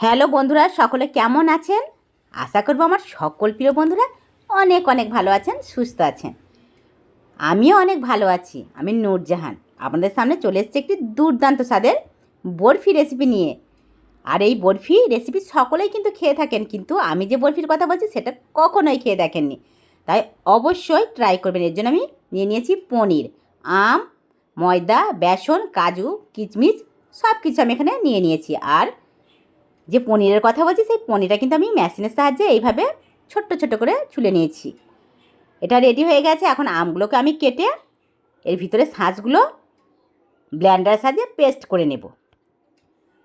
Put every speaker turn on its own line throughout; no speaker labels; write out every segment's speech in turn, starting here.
Hello বন্ধুরা, সকলে কেমন আছেন? আশা করব আমার সকল প্রিয় বন্ধুরা অনেক অনেক ভালো আছেন, সুস্থ আছেন। আমিও অনেক ভালো আছি, আমি নূরজাহান। আপনাদের সামনে চলে এসেছি একটি দুর্দান্ত স্বাদের বরফি রেসিপি নিয়ে। আর এই বরফি রেসিপি সকলেই কিন্তু খেয়ে থাকেন, কিন্তু আমি যে বরফির কথা বলছি সেটা কখনোই খেয়ে দেখেননি। তাই অবশ্যই ট্রাই করবেন, এর জন্য আমি নিয়ে নিয়েছি পনির, আম, ময়দা, বেসন, কাজু, কিচমিচ সব কিছু আমি এখানে নিয়ে নিয়েছি। আর যে পনিরের কথা বলছি, সেই পনিরটা কিন্তু আমি মেশিনের সাহায্যে এইভাবে ছোট্ট ছোট্ট করে ছুলে নিয়েছি। এটা রেডি হয়ে গেছে। এখন আমগুলোকে আমি কেটে এর ভিতরে শাঁসগুলো ব্ল্যান্ডারের সাহায্যে পেস্ট করে নেব।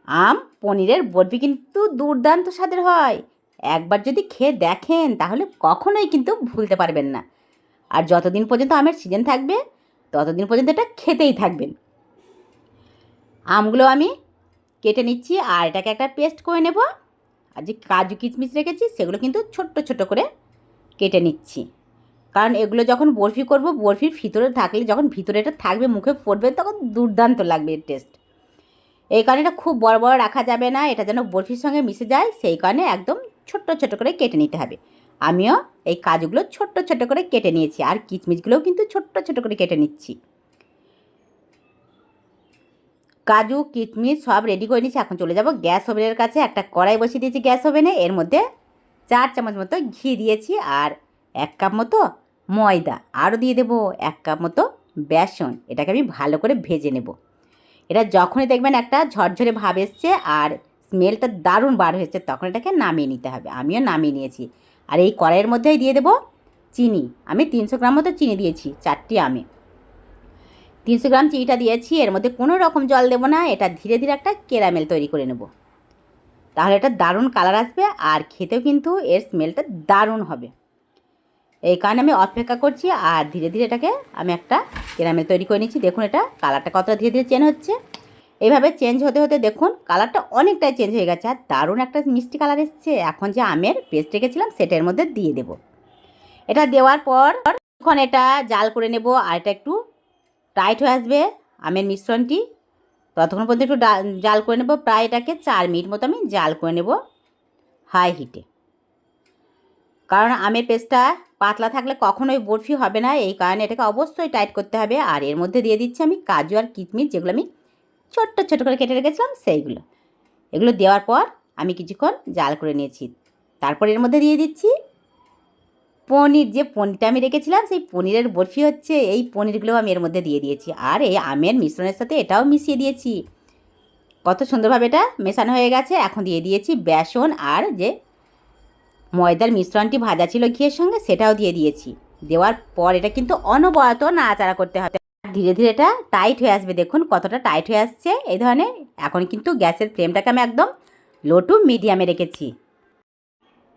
আম, পনিরের বরফি কিন্তু দুর্দান্ত স্বাদের হয়। একবার যদি খেয়ে দেখেন, তাহলে কখনোই কিন্তু ভুলতে পারবেন না। আর যতদিন পর্যন্ত আমের সিজন থাকবে, ততদিন পর্যন্ত এটা খেতেই থাকবেন। আমগুলো আমি কেটে নিচ্ছি আর এটাকে একটা পেস্ট করে নেব। আর যে কাজু কিচমিচ রেখেছি, সেগুলো কিন্তু ছোট্ট ছোট করে কেটে নিচ্ছি। কারণ এগুলো যখন বরফি করব বরফির ভিতরে থাকলে যখন ভিতরে এটা থাকবে, মুখে পড়বে তখন দুর্দান্ত লাগবে এর টেস্ট এই কারণে এটা খুব বড় বড় রাখা যাবে না, এটা যেন বরফির সঙ্গে মিশে যায়, সেই কারণে একদম ছোট্ট ছোট করে কেটে নিতে হবে। আমিও এই কাজুগুলো ছোট্ট ছোট করে কেটে নিয়েছি, আর কিচমিচগুলোও কিন্তু ছোট্ট ছোট করে কেটে নিচ্ছি। কাজু কিচমিচ সব রেডি করে নিয়েছি। এখন চলে যাব গ্যাস ওভেনের কাছে। একটা কড়াই বসিয়ে দিয়েছি গ্যাস ওভেনে। এর মধ্যে চার চামচ মতো ঘি দিয়েছি আর এক কাপ মতো ময়দা। আরও দিয়ে দেবো এক কাপ মতো বেসন। এটাকে আমি ভালো করে ভেজে নেব। এটা যখনই দেখবেন একটা ঝরঝরে ভাব এসছে আর স্মেলটা দারুণ বার হয়েছে, তখন এটাকে নামিয়ে নিতে হবে। আমিও নামিয়ে নিয়েছি। আর এই কড়াইয়ের মধ্যেই দিয়ে দেবো চিনি। আমি তিনশো গ্রাম মতো চিনি দিয়েছি, চারটি আমে তিনশো গ্রাম চিনিটা দিয়েছি, এর মধ্যে কোনো রকম জল দেবো না, এটা ধীরে ধীরে একটা কেরামেল তৈরি করে নেব। তাহলে এটা দারুণ কালার আসবে আর খেতেও কিন্তু এর স্মেলটা দারুণ হবে। এই কারণে আমি অপেক্ষা করছি আর ধীরে ধীরে এটাকে আমি একটা কেরামেল তৈরি করে নিচ্ছি। দেখুন এটা কালারটা কতটা ধীরে ধীরে চেঞ্জ হচ্ছে। এইভাবে চেঞ্জ হতে হতে দেখুন কালারটা অনেকটাই চেঞ্জ হয়ে গেছে আর দারুণ একটা মিষ্টি কালার এসছে। এখন যে আমের পেস্ট রেখেছিলাম সেটার মধ্যে দিয়ে দেব। এটা দেওয়ার পর এখন এটা জাল করে নেব আর এটা একটু টাইট হয়ে আসবে, আমের মিশ্রণটি। ততক্ষণ পর্যন্ত একটু জাল করে নেব, প্রায় এটাকে চার মিনিট মতো আমি জাল করে নেব হাই হিটে কারণ আমের পেস্টটা পাতলা থাকলে কখনোই বরফি হবে না, এই কারণে এটাকে অবশ্যই টাইট করতে হবে। আর এর মধ্যে দিয়ে দিচ্ছি আমি কাজু আর কিচমিচ যেগুলো আমি ছোট্ট ছোট করে কেটে রেখেছিলাম সেইগুলো। এগুলো দেওয়ার পর আমি কিছুক্ষণ জাল করে নিয়েছি। তারপর এর মধ্যে দিয়ে দিচ্ছি পনির, যে পনিরটা আমি রেখেছিলাম, সেই পনিরের বরফি হচ্ছে, এই পনিরগুলো আমি এর মধ্যে দিয়ে দিয়েছি। আর এই আমের মিশ্রণের সাথে এটাও মিশিয়ে দিয়েছি। কত সুন্দরভাবে এটা মেশানো হয়ে গেছে। এখন দিয়ে দিয়েছি বেসন আর যে ময়দার মিশ্রণটি ভাজা ছিল ঘিয়ের সঙ্গে, সেটাও দিয়ে দিয়েছি। দেওয়ার পর এটা কিন্তু অনবরত নাড়াচাড়া করতে হবে। ধীরে ধীরে এটা টাইট হয়ে আসবে। দেখুন কতটা টাইট হয়ে আসছে এই ধরনের। এখন কিন্তু গ্যাসের ফ্লেমটাকে আমি একদম লো টু মিডিয়ামে রেখেছি।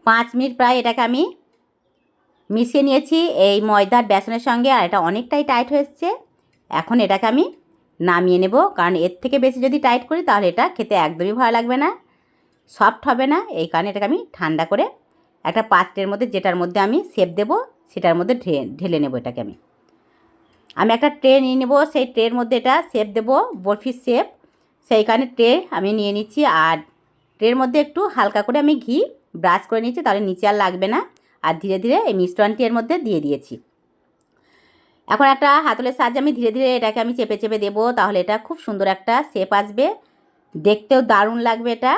পাঁচ মিনিট প্রায় এটাকে আমি মিশিয়ে নিয়েছি এই ময়দার বেসনের সঙ্গে আর এটা অনেকটাই টাইট হয়েছে। এখন এটাকে আমি নামিয়ে নেব, কারণ এর থেকে বেশি যদি টাইট করি তাহলে এটা খেতে একদমই ভালো লাগবে না সফট হবে না। এই কারণে এটাকে আমি ঠান্ডা করে একটা পাত্রের মধ্যে যেটার মধ্যে আমি সেপ দেব, সেটার মধ্যে ঢেলে নেব এটাকে আমি। আমি একটা ট্রে নিয়ে নেব, সেই ট্রের মধ্যে এটা শেপ দেবো বরফির শেপ সেই কারণে ট্রে আমি নিয়ে নিচ্ছি, আর ট্রের মধ্যে একটু হালকা করে আমি ঘি ব্রাশ করে নিচ্ছি তাহলে নিচে আর লাগবে না। আর ধীরে ধীরে এই মিশ্রণটি এর মধ্যে দিয়ে দিয়েছি। এখন একটা হাতলের সাহায্যে আমি ধীরে ধীরে এটাকে আমি চেপে চেপে দেবো, তাহলে এটা খুব সুন্দর একটা শেপ আসবে। দেখতেও দারুণ লাগবে এটা।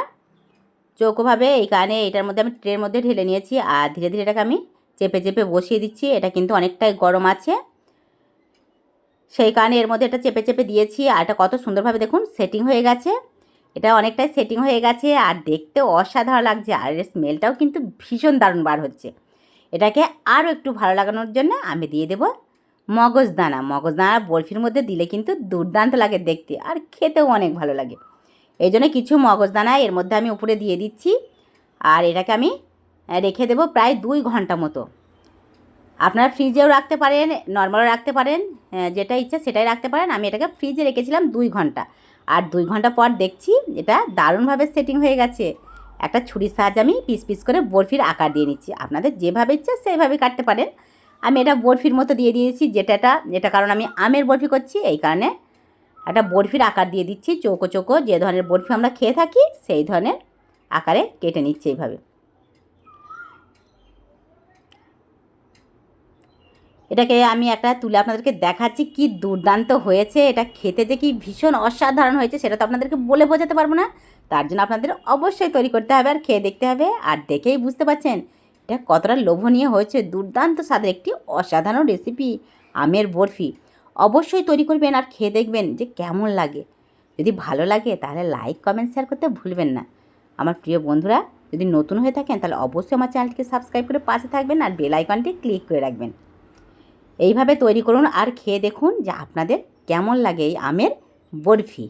চৌকোভাবে এই কারণে এটার মধ্যে আমি ট্রের মধ্যে ঢেলে নিয়েছি আর ধীরে ধীরে এটাকে আমি চেপে চেপে বসিয়ে দিচ্ছি। এটা কিন্তু অনেকটাই গরম আছে। সেই কারণে এর মধ্যে এটা চেপে চেপে দিয়েছি আর এটা কত সুন্দরভাবে দেখুন সেটিং হয়ে গেছে। এটা অনেকটাই সেটিং হয়ে গেছে আর দেখতে অসাধারণ লাগছে আর এর স্মেলটাও কিন্তু ভীষণ দারুণ বার হচ্ছে। এটাকে আরও একটু ভালো লাগানোর জন্য আমি দিয়ে দেবো মগজদানা মগজদানা বরফির মধ্যে দিলে কিন্তু দুর্দান্ত লাগে দেখতে আর খেতেও অনেক ভালো লাগে। এই জন্য কিছু মগজদানা এর মধ্যে আমি উপরে দিয়ে দিচ্ছি আর এটাকে আমি রেখে দেবো প্রায় দুই ঘণ্টা মতো। আপনারা ফ্রিজেও রাখতে পারেন, নর্মালও রাখতে পারেন যেটা ইচ্ছা সেটাই রাখতে পারেন। আমি এটাকে ফ্রিজে রেখেছিলাম দুই ঘণ্টা। আর দুই ঘণ্টা পর দেখছি এটা দারুণভাবে সেটিং হয়ে গেছে। একটা ছুরির সাহায্যে আমি পিস পিস করে বরফির আকার দিয়ে নিচ্ছি। আপনাদের যেভাবে ইচ্ছা সেইভাবে কাটতে পারেন। আমি এটা বরফির মতো দিয়ে দিয়েছি যেটা এটা যেটা কারণ আমি আমের বরফি করছি, এই কারণে একটা বরফির আকার দিয়ে দিচ্ছি, চৌকো চৌকো, যে ধরনের বরফি আমরা খেয়ে থাকি, সেই ধরনের আকারে কেটে নিচ্ছি এইভাবে। এটাকে আমি একটা তুলে আপনাদেরকে দেখাচ্ছি কি দুর্দান্ত হয়েছে। এটা খেতে যে কি ভীষণ অসাধারণ হয়েছে সেটা তো আপনাদেরকে বলে বোঝাতে পারব না। তার জন্য আপনাদের অবশ্যই তৈরি করতে হবে আর খেয়ে দেখতে হবে। আর দেখেই বুঝতে পারছেন, এটা কতটা লোভনীয় হয়েছে। দুর্দান্ত স্বাদের একটি অসাধারণ রেসিপি আমের বরফি। অবশ্যই তৈরি করবেন আর খেয়ে দেখবেন যে কেমন লাগে। যদি ভালো লাগে তাহলে লাইক কমেন্ট শেয়ার করতে ভুলবেন না। আমার প্রিয় বন্ধুরা, যদি নতুন হয়ে থাকেন তাহলে অবশ্যই আমার চ্যানেলটিকে সাবস্ক্রাইব করে পাশে থাকবেন আর বেল আইকনটি ক্লিক করে রাখবেন। এইভাবে তৈরি করুন আর খেয়ে দেখুন যে আপনাদের কেমন লাগে এই আমের বরফি।